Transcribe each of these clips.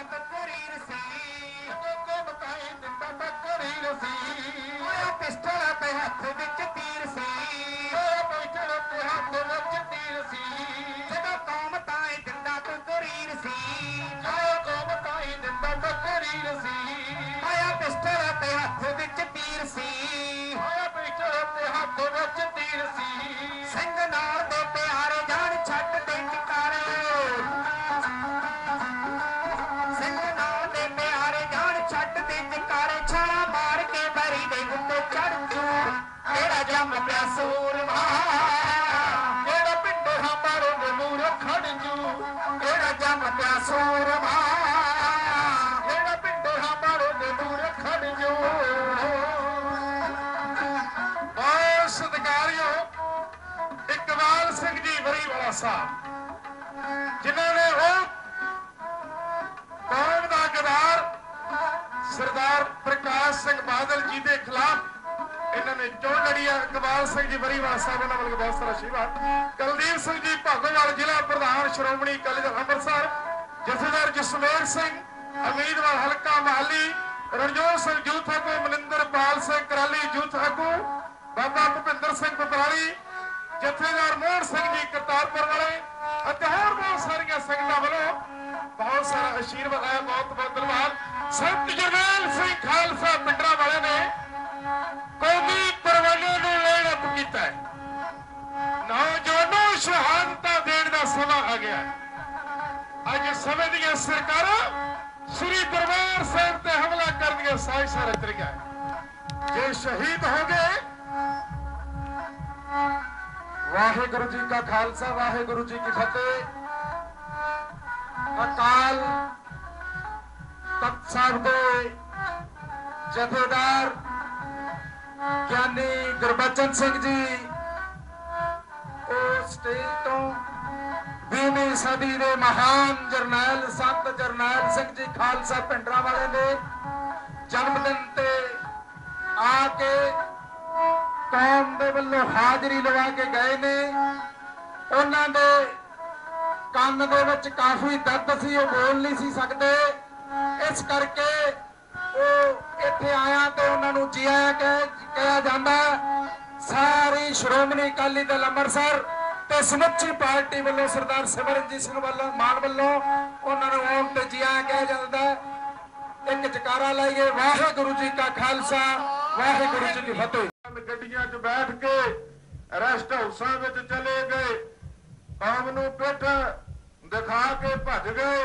ਤਕਰੀਰ ਸੀ ਤੇਰਾ ਜੰਮ ਸੂਰਮਾ ਜਿਹੜਾ ਪਿੰਡ ਹਮਾਰੇ ਦੇ ਮੂਰ ਖੜ ਜੂ? ਤੇਰਾ ਜੰਮ ਸੂਰਮਾ ਜਿਹੜਾ ਪਿੰਡ ਹਮਾਰੇ ਦੇ ਮੂਰ ਖੜ ਬਹੁਤ ਸਤਿਕਾਰਿਓ, ਇਕਬਾਲ ਸਿੰਘ ਜੀ ਬਰੀ ਵਾਲਾ ਸਾਹਿਬ। ਜਿਨ੍ਹਾਂ ਨੇ ਉਹ ਕੌਮ ਦਾ ਗਦਾਰ ਸਰਦਾਰ ਪ੍ਰਕਾਸ਼ ਸਿੰਘ ਬਾਦਲ ਜੀ ਦੇ ਖਿਲਾਫ ਇਹਨਾਂ ਨੇ ਚੋਣ ਲੜੀ ਹੈ ਸਿੰਘ ਜੀ ਬਰੀਵਾਲਾ ਸਾਹਿਬ ਉਹਨਾਂ ਵੱਲੋਂ ਬਹੁਤ ਸਾਰਾ ਆਸ਼ੀਰਵਾਦ ਕੁਲਦੀਪ ਸਿੰਘ ਜੀ, ਭਾਗੋਵਾਲ ਜ਼ਿਲ੍ਹਾ ਪ੍ਰਧਾਨ ਸ਼੍ਰੋਮਣੀ ਅਕਾਲੀ ਦਲ ਅੰਮ੍ਰਿਤਸਰ। ਜਥੇਦਾਰ ਜਸਮੇਰ ਸਿੰਘ, ਉਮੀਦਵਾਰ ਹਲਕਾ ਮਹਾਲੀ। ਰਣਜੋਤ ਸਿੰਘ ਜੂਥ ਆਗੂ, ਮਨਿੰਦਰਪਾਲ ਸਿੰਘ ਕਰਾਲੀ ਜੂਥ ਆਗੂ। ਬਾਬਾ ਭੁਪਿੰਦਰ ਸਿੰਘ ਪਪਰਾਲੀ ਜਥੇਦਾਰ ਮੋਹਨ ਸਿੰਘ ਜੀ, ਕਰਤਾਰਪੁਰ ਵਾਲੇ। ਅਤੇ ਹੋਰ ਬਹੁਤ ਸਾਰੀਆਂ ਸੰਗਤਾਂ ਵੱਲੋਂ ਬਹੁਤ ਸਾਰਾ ਆਸ਼ੀਰਵਾਦ ਆਇਆ, ਬਹੁਤ ਬਹੁਤ ਧੰਨਵਾਦ। ਸੰਤ ਜਰਨੈਲ ਸਿੰਘ ਖਾਲਸਾ ਪਿੰਡਰਾ ਵਾਲੇ ਨੇ ਕੌਮੀ ਪਰਵਾਨੇ ਨੂੰ ਲੈਣ ਕੀਤਾ ਹੈ। ਨੌਜਵਾਨੋਂ ਸ਼ਹਾਦਤਾਂ ਦੇਣ ਦਾ ਸਮਾਂ ਆ ਗਿਆ ਅੱਜ ਸਮੇਂ ਦੀਆਂ ਸਰਕਾਰਾਂ ਸ੍ਰੀ ਦਰਬਾਰ ਸਾਹਿਬ ਤੇ ਹਮਲਾ ਕਰਨ ਦੀਆਂ ਸਾਜ਼ਿਸ਼ਾਂ ਰਚ ਰਹੀਆਂ ਜੇ ਸ਼ਹੀਦ ਹੋ ਗਏ, ਵਾਹਿਗੁਰੂ ਜੀ ਕਾ ਖਾਲਸਾ, ਵਾਹਿਗੁਰੂ ਜੀ ਕੀ ਫਤਿਹ। ਅਕਾਲ ਤਖਤ ਸਾਹਿਬ ਦੇ ਜਥੇਦਾਰ ਗਿਆਨੀ ਗੁਰਬਚਨ ਸਿੰਘ ਜੀ, ਉਹ ਸਟੇਜ ਤੋਂ 20ਵੀਂ ਸਦੀ ਦੇ ਮਹਾਨ ਜਰਨੈਲ, ਸੰਤ ਜਰਨੈਲ ਸਿੰਘ ਜੀ ਖਾਲਸਾ ਪਿੰਡਰਾ ਵਾਲੇ ਦੇ ਜਨਮ ਦਿਨ ਤੇ ਆ ਕੇ ਕੌਮ ਦੇ ਵੱਲੋਂ ਹਾਜ਼ਰੀ ਲਵਾ ਕੇ ਗਏ ਨੇ। ਉਹਨਾਂ ਦੇ ਕੰਨ ਦੇ ਵਿੱਚ ਕਾਫੀ ਦਰਦ ਸੀ, ਉਹ ਬੋਲ ਨਹੀਂ ਸੀ ਸਕਦੇ। ਇਸ ਕਰਕੇ ਉਹ ਇੱਥੇ ਆਇਆ ਤੇ ਉਹਨਾਂ ਨੂੰ ਜੀ ਆਇਆਂ ਕਿਹਾ ਜਾਂਦਾ ਸਾਰੀ ਸ਼੍ਰੋਮਣੀ ਅਕਾਲੀ ਦਲ ਅੰਮ੍ਰਿਤਸਰ ਤੇ ਸਮੁੱਚੀ ਪਾਰਟੀ ਵੱਲੋਂ ਸਰਦਾਰ ਸਿਮਰਨਜੀਤ ਸਿੰਘ ਵੱਲੋਂ, ਮਾਨ ਵੱਲੋਂ ਉਹਨਾਂ ਨੂੰ ਆਉਣ ਤੇ ਜੀ ਆਇਆਂ ਕਿਹਾ ਜਾਂਦਾ ਇੱਕ ਜਕਾਰਾ ਲਾਈਏ, ਵਾਹਿਗੁਰੂ ਜੀ ਕਾ ਖਾਲਸਾ, ਵਾਹਿਗੁਰੂ ਜੀ ਕੀ ਫਤਿਹ। ਗੱਡੀਆਂ 'ਚ ਬੈਠ ਕੇ ਰੈਸਟ ਹਾਊਸਾਂ ਵਿੱਚ ਚਲੇ ਗਏ ਕੌਮ ਨੂੰ ਪਿੱਠ ਦਿਖਾ ਕੇ ਭੱਜ ਗਏ।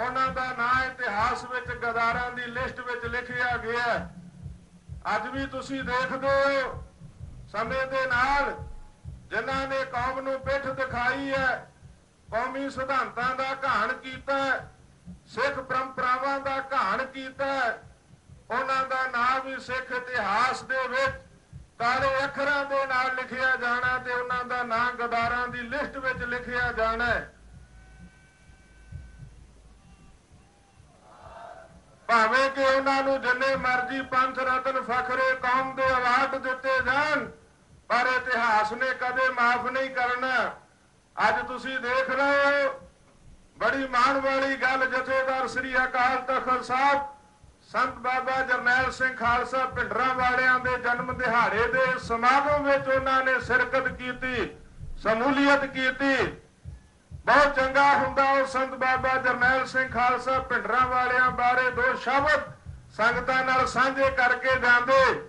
ਉਹਨਾਂ ਦਾ ਨਾਂ ਇਤਿਹਾਸ ਵਿੱਚ ਗਦਾਰਾਂ ਦੀ ਲਿਸਟ ਵਿੱਚ ਲਿਖਿਆ ਗਿਆ ਅੱਜ ਵੀ ਤੁਸੀਂ ਦੇਖਦੇ ਹੋ, ਸਮੇਂ ਦੇ ਨਾਲ ਜਿਨ੍ਹਾਂ ਨੇ ਕੌਮ ਨੂੰ ਪਿੱਠ ਦਿਖਾਈ ਹੈ, ਕੌਮੀ ਸਿਧਾਂਤਾਂ ਦਾ ਘਾਣ ਕੀਤਾ ਸਿੱਖ ਪਰੰਪਰਾਵਾਂ ਦਾ ਘਾਣ ਕੀਤਾ ਉਹਨਾਂ ਦਾ ਨਾਮ ਵੀ ਸਿੱਖ ਇਤਿਹਾਸ ਦੇ ਵਿੱਚ ਕਾਲੇ ਅੱਖਰਾਂ ਦੇ ਨਾਲ ਲਿਖਿਆ ਜਾਣਾ ਤੇ ਉਹਨਾਂ ਦਾ ਨਾਮ ਗਦਾਰਾਂ ਦੀ ਲਿਸਟ ਵਿੱਚ ਲਿਖਿਆ ਜਾਣਾ ਹੈ। ਭਾਵੇਂ ਕਿ ਉਹਨਾਂ ਨੂੰ ਜਿੰਨੇ ਮਰਜ਼ੀ ਪੰਥ ਰਤਨ ਫਖਰੇ ਕੌਮ ਦੇ ਅਵਾਰਡ ਦਿੱਤੇ ਜਾਣ, ਪਰ ਇਤਿਹਾਸ ਨੇ ਕਦੇ ਮਾਫ ਨਹੀਂ ਕਰਨਾ। ਅੱਜ ਤੁਸੀਂ ਦੇਖ ਰਹੇ ਹੋ, ਬੜੀ ਮਾਣ ਵਾਲੀ ਗੱਲ ਜਥੇਦਾਰ ਸ੍ਰੀ ਅਕਾਲ ਤਖਤ ਸਾਹਿਬ, ਸੰਤ ਬਾਬਾ ਜਰਨੈਲ ਸਿੰਘ ਖਾਲਸਾ ਪਿੰਡਰਾਂ ਵਾਲਿਆਂ ਦੇ ਜਨਮ ਦਿਹਾੜੇ ਦੇ ਸਮਾਗਮ ਵਿੱਚ ਉਹਨਾਂ ਨੇ ਸ਼ਿਰਕਤ ਕੀਤੀ, ਸਮੂਲੀਅਤ ਕੀਤੀ। ਬਹੁਤ ਚੰਗਾ ਹੁੰਦਾ ਉਹ ਸੰਤ ਬਾਬਾ ਜਰਨੈਲ ਸਿੰਘ ਖਾਲਸਾ, ਪਿੰਡਰਾਂ ਵਾਲਿਆਂ ਬਾਰੇ ਦੋ ਸ਼ਬਦ ਸੰਗਤਾਂ ਨਾਲ ਸਾਂਝੇ ਕਰਕੇ ਜਾਂਦੇ।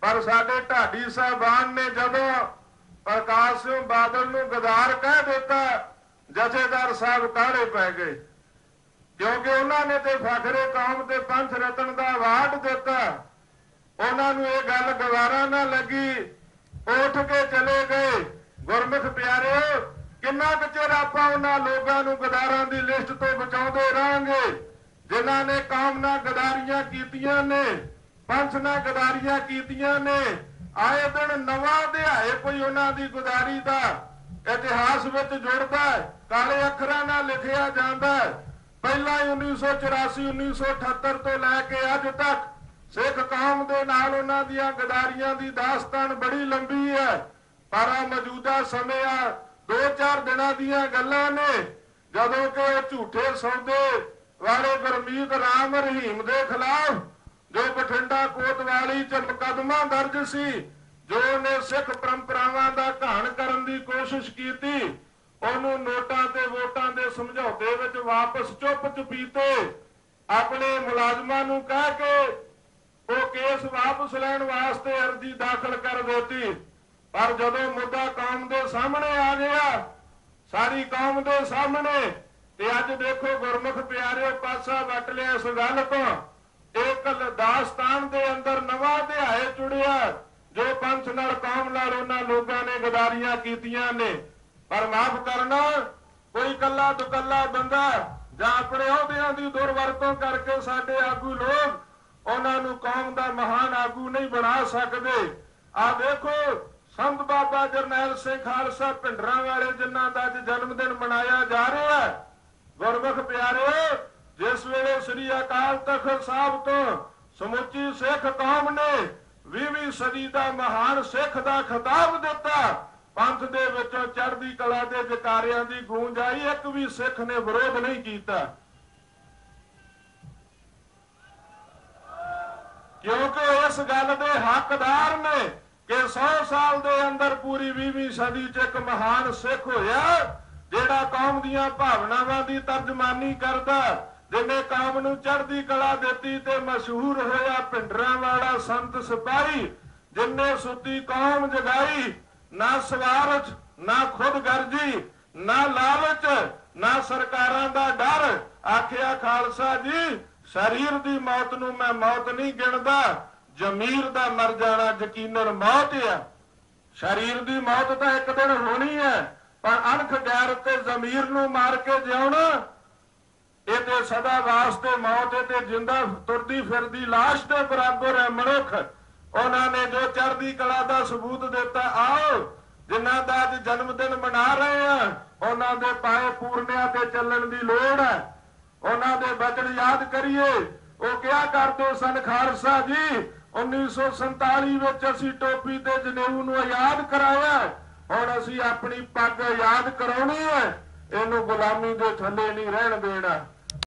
ਪਰ ਸਾਡੇ ਢਾਡੀ ਸਾਹਿਬਾਨ ਨੇ ਜਦੋਂ ਪ੍ਰਕਾਸ਼ ਸਿੰਘ ਬਾਦਲ ਨੂੰ ਗਦਾਰ ਕਹਿ ਦਿੱਤਾ, ਜਥੇਦਾਰ ਸਾਹਿਬ ਕਾਹਲੇ ਪੈ ਗਏ। ਕਿਉਂਕਿ ਉਹਨਾਂ ਨੇ ਤੇ ਫਖਰੇ ਕੌਮ ਤੇ ਪੰਥ ਰਤਨ ਦਾ ਅਵਾਰਡ ਦਿੱਤਾ। ਉਹਨਾਂ ਨੂੰ ਇਹ ਗੱਲ ਗਵਾਰਾ ਨਾ ਲੱਗੀ ਉੱਠ ਕੇ ਚਲੇ ਗਏ। ਗੁਰਮੁਖ ਪਿਆਰੇ ਕਿੰਨਾ ਚਿਰ ਆਪਾਂ ਉਹਨਾਂ ਲੋਕਾਂ ਨੂੰ ਗਦਾਰਾਂ ਦੀ ਲਿਸਟ ਤੋਂ ਬਚਾਉਂਦੇ ਰਹਾਂਗੇ, ਜਿਨ੍ਹਾਂ ਨੇ ਕੌਮ ਨਾਲ ਗਦਾਰੀਆਂ ਕੀਤੀਆਂ ਨੇ, ਪੰਥ ਨਾਲ ਗਦਾਰੀਆਂ ਕੀਤੀਆਂ ਨੇ, ਆਏ ਦਿਨ ਨਵਾਂ ਅਧਿਆਏ ਕੋਈ ਉਹਨਾਂ ਦੀ ਗਦਾਰੀ ਦਾ ਇਤਿਹਾਸ ਵਿੱਚ ਜੁੜਦਾ ਹੈ, ਕਾਲੇ ਅੱਖਰਾਂ ਨਾਲ ਲਿਖਿਆ ਜਾਂਦਾ ਹੈ। ਪਹਿਲਾਂ 1984 1978 ਤੋਂ ਲੈ ਕੇ ਅੱਜ ਤੱਕ ਸਿੱਖ ਕੌਮ ਦੇ ਨਾਲ ਉਹਨਾਂ ਦੀਆਂ ਗਦਾਰੀਆਂ ਦੀ ਦਾਸਤਾਨ ਬੜੀ ਲੰਬੀ ਹੈ, ਪਰ ਆ ਮੌਜੂਦਾ ਸਮੇਂ ਆ ਦੋ ਚਾਰ ਦਿਨਾਂ ਦੀਆਂ ਗੱਲਾਂ ਨੇ, ਜਦੋਂ ਕਿ ਝੂਠੇ ਸੌਦੇ ਵਾਲੇ ਗੁਰਮੀਤ ਰਾਮ ਰਹੀਮ ਦੇ ਖਿਲਾਫ ਜੋ ਬਠਿੰਡਾ ਕੋਤਵਾਲੀ ਚ ਮੁਕੱਦਮਾ ਦਰਜ ਸੀ, ਜੋ ਨੇ ਸਿੱਖ ਪਰੰਪਰਾਵਾਂ ਦਾ ਘਾਣ ਕਰਨ ਦੀ ਕੋਸ਼ਿਸ਼ ਕੀਤੀ, ਉਹਨੂੰ ਨੋਟਾਂ ਤੇ ਵੋਟਾਂ ਦੇ ਸਮਝੌਤੇ ਵਿੱਚ ਵਾਪਸ ਚੁੱਪ ਚੁਪੀਤੇ ਆਪਣੇ ਮੁਲਾਜ਼ਮਾਂ ਨੂੰ ਕਹਿ ਕੇ ਉਹ ਕੇਸ ਵਾਪਸ ਲੈਣ ਵਾਸਤੇ ਅਰਜ਼ੀ ਦਾਖਲ ਕਰ ਦਿੱਤੀ। ਪਰ ਜਦੋਂ ਮੁੱਦਾ ਕੌਮ ਦੇ ਸਾਹਮਣੇ ਆ ਗਿਆ, ਸਾਰੀ ਕੌਮ ਦੇ ਸਾਹਮਣੇ, ਤੇ ਅੱਜ ਦੇਖੋ ਗੁਰਮੁਖ ਪਿਆਰਿਓ, ਪਾਸਾ ਵੱਟ ਲਿਆ ਇਸ ਗੱਲ ਤੋਂ ਇੱਕ ਦਾਸਤਾਨ ਦੇ ਅੰਦਰ ਨਵਾਂ ਅਧਿਆਇ ਚੁੜਿਆ ਜੋ ਪੰਥ ਨਾਲ, ਕੌਮ ਨਾਲ ਉਹਨਾਂ ਲੋਕਾਂ ਨੇ ਗਦਾਰੀਆਂ ਕੀਤੀਆਂ ਨੇ। ਪਰ ਮਾਫ ਕਰਨਾ, ਕੋਈ ਕੱਲਾ ਦੁਕੱਲਾ ਬੰਦਾ ਜਾਂ ਆਪਣੇ ਅਹੁਦਿਆਂ ਦੀ ਦੁਰਵਰਤੋਂ ਕਰਕੇ ਸਾਡੇ ਆਗੂ ਲੋਕ, ਉਹਨਾਂ ਨੂੰ ਕੌਮ ਦਾ ਮਹਾਨ ਆਗੂ ਨਹੀਂ ਬਣਾ ਸਕਦੇ। ਆ ਦੇਖੋ ਸੰਤ ਬਾਬਾ ਜਰਨੈਲ ਸਿੰਘ ਖਾਲਸਾ ਪਿੰਡਰਾਂ ਵਾਲੇ ਜਿਨ੍ਹਾਂ ਦਾ ਅੱਜ ਜਨਮ ਦਿਨ ਮਨਾਇਆ ਜਾ ਰਿਹਾ ਹੈ, ਗੁਰਮੁਖ ਪਿਆਰਿਓ ਜਿਸ ਵੇਲੇ ਸ੍ਰੀ ਅਕਾਲ ਤਖਤ ਸਾਹਿਬ ਤੋਂ ਸਮੁੱਚੀ ਸਿੱਖ ਕੌਮ ਨੇ 20ਵੀਂ ਸਦੀ ਦਾ ਮਹਾਨ ਸਿੱਖ ਦਾ ਖਿਤਾਬ ਦਿੱਤਾ, ਪੰਥ ਦੇ ਵਿੱਚੋਂ ਚੜ੍ਹਦੀ ਕਲਾ ਦੇ ਜਕਾਰਿਆਂ ਦੀ ਗੂੰਜ ਆਈ, ਇੱਕ ਵੀ ਸਿੱਖ ਨੇ ਵਿਰੋਧ ਨਹੀਂ ਕੀਤਾ। ਕਿਉਂਕਿ ਇਸ ਗੱਲ ਦੇ ਹੱਕਦਾਰ ਨੇ ਕਿ 100 ਸਾਲ ਦੇ ਅੰਦਰ ਪੂਰੀ 20ਵੀਂ ਸਦੀ 'ਚ ਇੱਕ ਮਹਾਨ ਸਿੱਖ ਹੋਇਆ, ਜਿਹੜਾ ਕੌਮ ਦੀਆਂ ਭਾਵਨਾਵਾਂ ਦੀ ਤਰਜਮਾਨੀ ਕਰਦਾ ਜਿਨੇ ਕੌਮ ਨੂੰ ਚੜ੍ਹਦੀ ਕਲਾ ਦਿੱਤੀ ਤੇ ਮਸ਼ਹੂਰ ਹੋਇਆ ਪਿੰਡਰਾਂ ਵਾਲਾ ਸੰਤ ਸਿਪਾਹੀ, ਜਿਨੇ ਸੁੱਤੀ ਕੌਮ ਜਗਾਈ, ਨਾ ਸਵਾਰਥ, ਨਾ ਖੁਦ ਗਰਜੀ, ਨਾ ਲਾਲਚ, ਨਾ ਸਰਕਾਰਾਂ ਦਾ ਡਰ, ਆਖਿਆ ਖਾਲਸਾ ਜੀ, ਸਰੀਰ ਦੀ ਮੌਤ ਨੂੰ ਮੈਂ ਮੌਤ ਨਹੀਂ ਗਿਣਦਾ। ਜ਼ਮੀਰ ਦਾ ਮਰ ਜਾਣਾ ਯਕੀਨਨ ਮੌਤ ਆ। ਸਰੀਰ ਦੀ ਮੌਤ ਤਾਂ ਇੱਕ ਦਿਨ ਹੋਣੀ ਹੈ ਪਰ ਅਣਖ ਗੈਰ ਤੇ ਜ਼ਮੀਰ ਨੂੰ ਮਾਰ ਕੇ ਜਿਉਣਾ ਇਹ ਤੇ ਸਦਾ ਵਾਸਤੇ ਮੌਤ ਤੇ ਜਿੰਦਾ ਤੁਰਦੀ ਫਿਰਦੀ লাশ ਦੇ ਬਰਾਬਰ ਹੈ ਮਨੁੱਖ। ਉਹਨਾਂ ਨੇ ਜੋ ਚੜ੍ਹਦੀ ਕਲਾ ਦਾ ਸਬੂਤ ਦਿੱਤਾ, ਆਓ ਜਿਨ੍ਹਾਂ ਦਾ ਅੱਜ ਜਨਮ ਦਿਨ ਮਨਾ ਰਹੇ ਆ, ਉਹਨਾਂ ਦੇ ਪਾਏ ਪੂਰਨਿਆਂ ਤੇ ਚੱਲਣ ਦੀ ਲੋੜ ਹੈ। ਉਹਨਾਂ ਦੇ ਬਚਨ ਯਾਦ ਕਰੀਏ। ਉਹ ਕਿਹਾ ਕਰਦੇ ਸਨ ਖਾਲਸਾ ਜੀ? 1947 ਵਿੱਚ ਅਸੀਂ ਟੋਪੀ ਤੇ ਜਨੇਊ ਨੂੰ ਆਜ਼ਾਦ ਕਰਾਇਆ ਹੁਣ ਅਸੀਂ ਆਪਣੀ ਪੱਗ ਆਜ਼ਾਦ ਕਰਾਉਣੀ ਹੈ। ਇਹਨੂੰ ਗੁਲਾਮੀ ਦੇ ਥੱਲੇ ਨਹੀਂ ਰਹਿਣ ਦੇਣਾ।